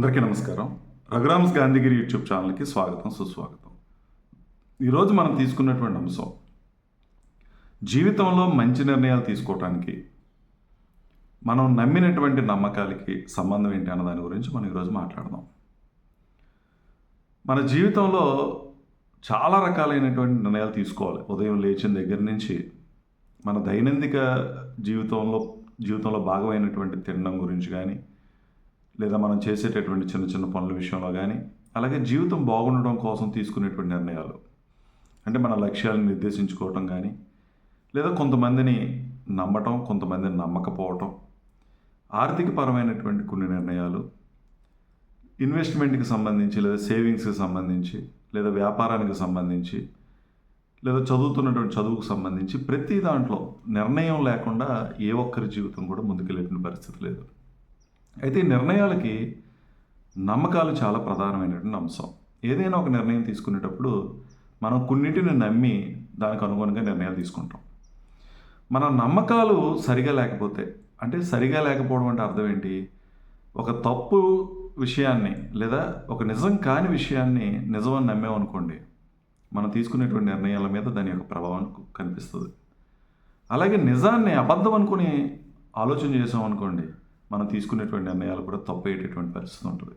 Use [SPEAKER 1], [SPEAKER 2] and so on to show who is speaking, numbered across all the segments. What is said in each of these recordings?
[SPEAKER 1] అందరికీ నమస్కారం. రఘురామ్స్ గాంధీగిరి యూట్యూబ్ ఛానల్కి స్వాగతం సుస్వాగతం. ఈరోజు మనం తీసుకున్నటువంటి అంశం జీవితంలో మంచి నిర్ణయాలు తీసుకోవటానికి మనం నమ్మినటువంటి నమ్మకాలకి సంబంధం ఏంటి అన్న దాని గురించి మనం ఈరోజు మాట్లాడదాం. మన జీవితంలో చాలా రకాలైనటువంటి నిర్ణయాలు తీసుకోవాలి. ఉదయం లేచిన దగ్గర నుంచి మన దైనందిక జీవితంలో జీవితంలో భాగమైనటువంటి తినడం గురించి కానీ లేదా మనం చేసేటటువంటి చిన్న చిన్న పనుల విషయంలో కానీ అలాగే జీవితం బాగుండడం కోసం తీసుకునేటువంటి నిర్ణయాలు. అంటే మన లక్ష్యాలను నిర్దేశించుకోవటం కానీ లేదా కొంతమందిని నమ్మటం కొంతమందిని నమ్మకపోవటం ఆర్థికపరమైనటువంటి కొన్ని నిర్ణయాలు ఇన్వెస్ట్మెంట్కి సంబంధించి లేదా సేవింగ్స్కి సంబంధించి లేదా వ్యాపారానికి సంబంధించి లేదా చదువుతున్నటువంటి చదువుకు సంబంధించి ప్రతి దాంట్లో నిర్ణయం లేకుండా ఏ ఒక్కరి జీవితం కూడా ముందుకెళ్ళేటువంటి పరిస్థితి లేదు. అయితే ఈ నిర్ణయాలకి నమ్మకాలు చాలా ప్రధానమైనటువంటి అంశం. ఏదైనా ఒక నిర్ణయం తీసుకునేటప్పుడు మనం కొన్నింటిని నమ్మి దానికి అనుగుణంగా నిర్ణయాలు తీసుకుంటాం. మన నమ్మకాలు సరిగా లేకపోతే అంటే సరిగా లేకపోవడం అంటే అర్థం ఏంటి? ఒక తప్పు విషయాన్ని లేదా ఒక నిజం కాని విషయాన్ని నిజమని నమ్మేమనుకోండి మనం తీసుకునేటువంటి నిర్ణయాల మీద దాని యొక్క ప్రభావం కనిపిస్తుంది. అలాగే నిజాన్ని అబద్ధం అనుకుని ఆలోచన చేసామనుకోండి మనం తీసుకునేటువంటి నిర్ణయాలు కూడా తప్పయ్యేటటువంటి పరిస్థితి ఉంటుంది.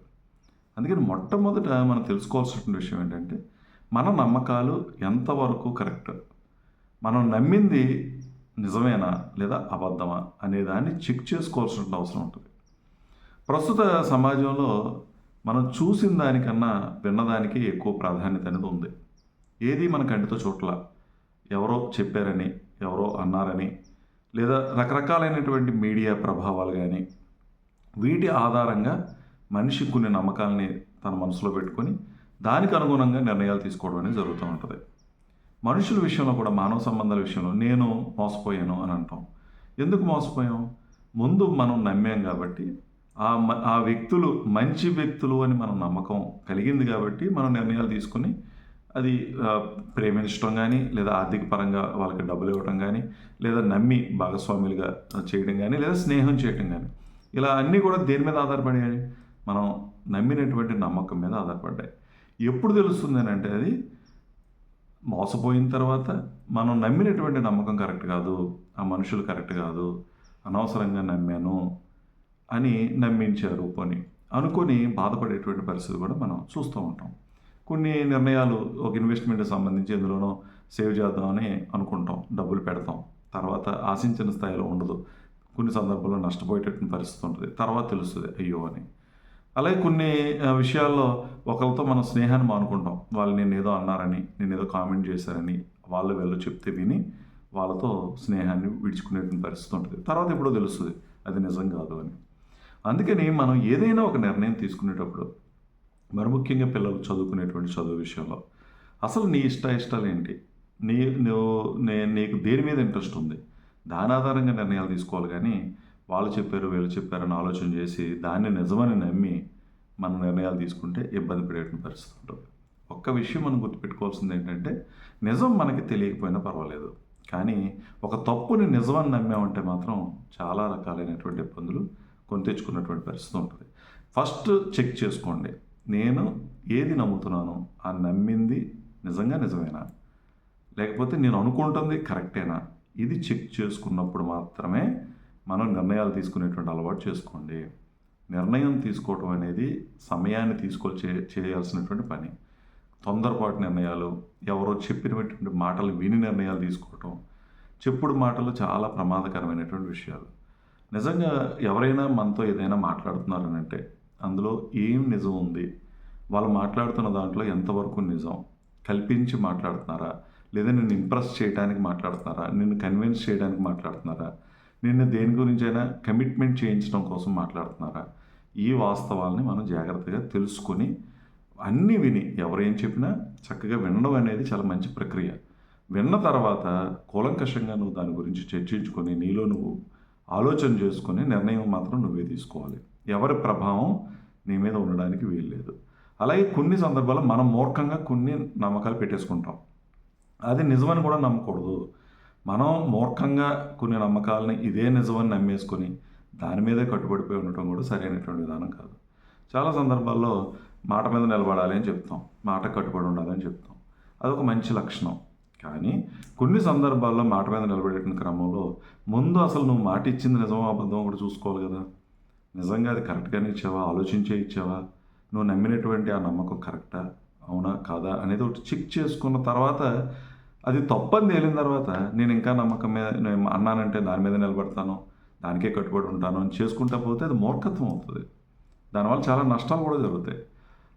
[SPEAKER 1] అందుకని మొట్టమొదట మనం తెలుసుకోవాల్సినటువంటి విషయం ఏంటంటే మన నమ్మకాలు ఎంతవరకు కరెక్ట్? మనం నమ్మింది నిజమేనా లేదా అబద్ధమా అనే దాన్ని చెక్ చేసుకోవాల్సిన అవసరం ఉంటుంది. ప్రస్తుత సమాజంలో మనం చూసిన దానికన్నా విన్నదానికి ఎక్కువ ప్రాధాన్యత అనేది ఉంది. ఏది మన కంటితో చోట్ల? ఎవరో చెప్పారని ఎవరో అన్నారని లేదా రకరకాలైనటువంటి మీడియా ప్రభావాలు కానీ వీటి ఆధారంగా మనిషి కొన్ని నమ్మకాలని తన మనసులో పెట్టుకొని దానికి అనుగుణంగా నిర్ణయాలు తీసుకోవడం అనేది జరుగుతూ ఉంటుంది. మనుషుల విషయంలో కూడా మానవ సంబంధాల విషయంలో నేను మోసపోయాను అని అంటాం. ఎందుకు మోసపోయాం? ముందు మనం నమ్మాం కాబట్టి ఆ మ- ఆ వ్యక్తులు మంచి వ్యక్తులు అని మనం నమ్మకం కలిగింది కాబట్టి మనం నిర్ణయాలు తీసుకుని అది ప్రేమించడం కానీ లేదా ఆర్థిక పరంగా వాళ్ళకి డబ్బులు ఇవ్వడం కానీ లేదా నమ్మి భాగస్వాములుగా చేయడం కానీ లేదా స్నేహం చేయడం కానీ ఇలా అన్నీ కూడా దేని మీద ఆధారపడాయి? మనం నమ్మినటువంటి నమ్మకం మీద ఆధారపడ్డాయి. ఎప్పుడు తెలుస్తుంది అని అంటే అది మోసపోయిన తర్వాత మనం నమ్మినటువంటి నమ్మకం కరెక్ట్ కాదు ఆ మనుషులు కరెక్ట్ కాదు అనవసరంగా నమ్మాను అని నమ్మించారు పని. అనుకొని బాధపడేటువంటి పరిస్థితి కూడా మనం చూస్తూ ఉంటాం. కొన్ని నిర్ణయాలు ఒక ఇన్వెస్ట్మెంట్కి సంబంధించి ఎందులోనో సేవ్ చేద్దామని అనుకుంటాం. డబ్బులు పెడతాం. తర్వాత ఆశించిన స్థాయిలో ఉండదు. కొన్ని సందర్భాల్లో నష్టపోయేటటువంటి పరిస్థితి ఉంటుంది తర్వాత తెలుస్తుంది అయ్యో అని. అలాగే కొన్ని విషయాల్లో ఒకరితో మనం స్నేహాన్ని మానుకుంటాం. వాళ్ళు నేను ఏదో అన్నారని నేను ఏదో కామెంట్ చేశారని వాళ్ళు వీళ్ళు చెప్తే విని వాళ్ళతో స్నేహాన్ని విడుచుకునేటువంటి పరిస్థితి ఉంటుంది తర్వాత ఎప్పుడో తెలుస్తుంది అది నిజం కాదు అని. అందుకని మనం ఏదైనా ఒక నిర్ణయం తీసుకునేటప్పుడు మరి ముఖ్యంగా పిల్లలు చదువుకునేటువంటి చదువు విషయంలో అసలు నీ ఇష్ట ఇష్టాలు ఏంటి నీ నువ్వు నీకు దేని మీద ఇంట్రెస్ట్ ఉంది? దాని ఆధారంగా నిర్ణయాలు తీసుకోవాలి కానీ వాళ్ళు చెప్పారు వీళ్ళు చెప్పారని ఆలోచన చేసి దాన్ని నిజమని నమ్మి మనం నిర్ణయాలు తీసుకుంటే ఇబ్బంది పడేటువంటి పరిస్థితి ఉంటుంది. ఒక్క విషయం మనం గుర్తుపెట్టుకోవాల్సింది ఏంటంటే నిజం మనకి తెలియకపోయినా పర్వాలేదు. కానీ ఒక తప్పుని నిజమని నమ్మామంటే మాత్రం చాలా రకాలైనటువంటి ఇబ్బందులు కొని తెచ్చుకున్నటువంటి పరిస్థితి ఉంటుంది. ఫస్ట్ చెక్ చేసుకోండి. నేను ఏది నమ్ముతున్నాను? ఆ నమ్మింది నిజంగా నిజమేనా? లేకపోతే నేను అనుకుంటుంది కరెక్టేనా? ఇది చెక్ చేసుకున్నప్పుడు మాత్రమే మనం నిర్ణయాలు తీసుకునేటువంటి అలవాటు చేసుకోండి. నిర్ణయం తీసుకోవటం అనేది సమయాన్ని తీసుకో చేయాల్సినటువంటి పని. తొందరపాటు నిర్ణయాలు ఎవరో చెప్పినటువంటి మాటలు విని నిర్ణయాలు తీసుకోవటం చెప్పుడు మాటలు చాలా ప్రమాదకరమైనటువంటి విషయాలు. నిజంగా ఎవరైనా మనతో ఏదైనా మాట్లాడుతున్నారని అంటే అందులో ఏం నిజం ఉంది? వాళ్ళు మాట్లాడుతున్న దాంట్లో ఎంతవరకు నిజం? కల్పించి మాట్లాడుతున్నారా? లేదా నిన్ను ఇంప్రెస్ చేయడానికి మాట్లాడుతున్నారా? నిన్ను కన్విన్స్ చేయడానికి మాట్లాడుతున్నారా? నిన్ను దేని గురించైనా కమిట్మెంట్ చేయించడం కోసం మాట్లాడుతున్నారా? ఈ వాస్తవాల్ని మనం జాగ్రత్తగా తెలుసుకొని అన్నీ విని ఎవరేం చెప్పినా చక్కగా వినడం అనేది చాలా మంచి ప్రక్రియ. విన్న తర్వాత కూలంకషంగా నువ్వు దాని గురించి చర్చించుకొని నీలో నువ్వు ఆలోచన చేసుకొని నిర్ణయం మాత్రం నువ్వే తీసుకోవాలి. ఎవరి ప్రభావం నీ మీద ఉండడానికి వీల్లేదు. అలాగే కొన్ని సందర్భాల్లో మనం మూర్ఖంగా కొన్ని నమ్మకాలు పెట్టేసుకుంటాం. అది నిజమని కూడా నమ్మకూడదు. మనం మూర్ఖంగా కొన్ని నమ్మకాలని ఇదే నిజమని నమ్మేసుకొని దాని మీదే కట్టుబడిపోయి ఉండటం కూడా సరైనటువంటి విధానం కాదు. చాలా సందర్భాల్లో మాట మీద నిలబడాలి అని చెప్తాం. మాట కట్టుబడి ఉండాలని చెప్తాం. అదొక మంచి లక్షణం. కానీ కొన్ని సందర్భాల్లో మాట మీద నిలబడేటువంటి క్రమంలో ముందు అసలు నువ్వు మాట ఇచ్చింది నిజమో అబద్ధమో కూడా చూసుకోవాలి కదా. నిజంగా అది కరెక్ట్గానే ఇచ్చావా? ఆలోచించే ఇచ్చావా? నువ్వు నమ్మినటువంటి ఆ నమ్మకం కరెక్టా? అవునా? కాదా? అనేది ఒకటి చెక్ చేసుకున్న తర్వాత అది తప్పని తేలిన తర్వాత నేను ఇంకా నమ్మకం మీద నేను అన్నానంటే దాని మీద నిలబడతాను దానికే కట్టుబడి ఉంటాను అని చేసుకుంటా పోతే అది మూర్ఖత్వం అవుతుంది. దానివల్ల చాలా నష్టాలు కూడా జరుగుతాయి.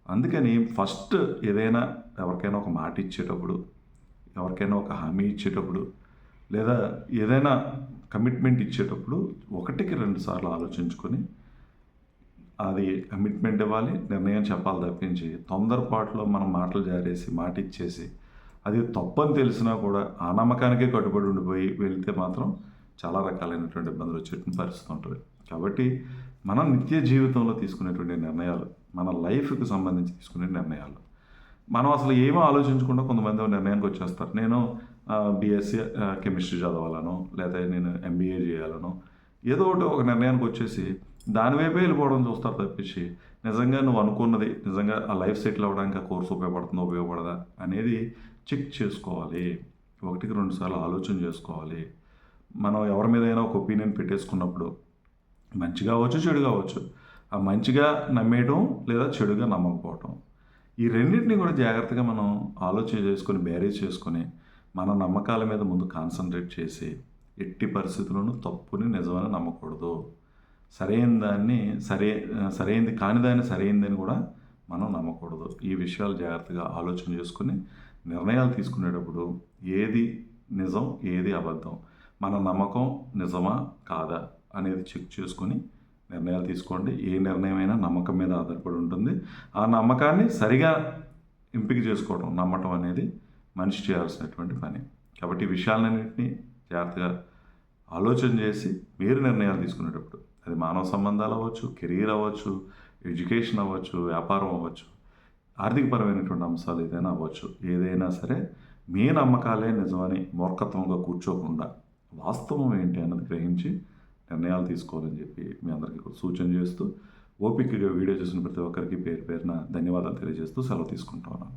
[SPEAKER 1] అందుకని ఫస్ట్ ఏదైనా ఎవరికైనా ఒక మాట ఇచ్చేటప్పుడు ఎవరికైనా ఒక హామీ ఇచ్చేటప్పుడు లేదా ఏదైనా కమిట్మెంట్ ఇచ్చేటప్పుడు ఒకటికి రెండు సార్లు ఆలోచించుకొని అది కమిట్మెంట్ ఇవ్వాలి నిర్ణయం చెప్పాలి తప్పించి తొందరపాటులో మనం మాటలు జారేసి మాట ఇచ్చేసి అది తప్పని తెలిసినా కూడా ఆ నమ్మకానికే కట్టుబడి ఉండిపోయి వెళితే మాత్రం చాలా రకాలైనటువంటి ఇబ్బందులు వచ్చేటువంటి పరిస్థితి ఉంటుంది కాబట్టి మన నిత్య జీవితంలో తీసుకునేటువంటి నిర్ణయాలు మన లైఫ్కి సంబంధించి తీసుకునే నిర్ణయాలు. మనం అసలు ఏమీ ఆలోచించకుండా కొంతమంది నిర్ణయానికి వచ్చేస్తారు. నేను బీఎస్సీ కెమిస్ట్రీ చదవాలను లేదా నేను ఎంబీఏ చేయాలను ఏదో ఒకటి ఒక నిర్ణయానికి వచ్చేసి దాని వైపే వెళ్ళిపోవడం చూస్తారు తప్పించి నిజంగా నువ్వు అనుకున్నది నిజంగా ఆ లైఫ్ సెటిల్ అవ్వడానికి ఆ కోర్స్ ఉపయోగపడుతుందో ఉపయోగపడదా అనేది చెక్ చేసుకోవాలి. ఒకటికి రెండు సార్లు ఆలోచన చేసుకోవాలి. మనం ఎవరి మీద అయినా ఒక ఒపీనియన్ పెట్టేసుకున్నప్పుడు మంచిగా అవ్వచ్చు చెడు కావచ్చు ఆ మంచిగా నమ్మేయడం లేదా చెడుగా నమ్మకపోవటం. ఈ రెండింటిని కూడా జాగ్రత్తగా మనం ఆలోచన చేసుకొని బ్యారేజ్ చేసుకొని మన నమ్మకాల మీద ముందు కాన్సన్ట్రేట్ చేసి ఎట్టి పరిస్థితుల్లోనూ తప్పుని నిజమని నమ్మకూడదు. సరైన దాన్ని సరే సరైనది కాని దాన్ని సరైనదని కూడా మనం నమ్మకూడదు. ఈ విషయాలు జాగ్రత్తగా ఆలోచన చేసుకుని నిర్ణయాలు తీసుకునేటప్పుడు ఏది నిజం ఏది అబద్ధం? మన నమ్మకం నిజమా కాదా అనేది చెక్ చేసుకొని నిర్ణయాలు తీసుకోండి. ఏ నిర్ణయమైనా నమ్మకం మీద ఆధారపడి ఉంటుంది. ఆ నమ్మకాన్ని సరిగా ఎంపిక చేసుకోవడం నమ్మటం అనేది మనిషి చేయాల్సినటువంటి పని. కాబట్టి ఈ విషయాలన్నింటినీ జాగ్రత్తగా ఆలోచన చేసి మీరు నిర్ణయాలు తీసుకునేటప్పుడు అది మానవ సంబంధాలు అవ్వచ్చు కెరీర్ అవ్వచ్చు ఎడ్యుకేషన్ అవ్వచ్చు వ్యాపారం అవ్వచ్చు ఆర్థికపరమైనటువంటి అంశాలు ఏదైనా అవ్వచ్చు. ఏదైనా సరే మీ నమ్మకాలే నిజమని మూర్ఖత్వంగా కూర్చోకుండా వాస్తవం ఏంటి అన్నది గ్రహించి నిర్ణయాలు తీసుకోవాలని చెప్పి మీ అందరికీ సూచన చేస్తూ ఓపికగా వీడియో చూసిన ప్రతి ఒక్కరికి పేరు పేరున ధన్యవాదాలు తెలియజేస్తూ సెలవు తీసుకుంటా ఉన్నాను.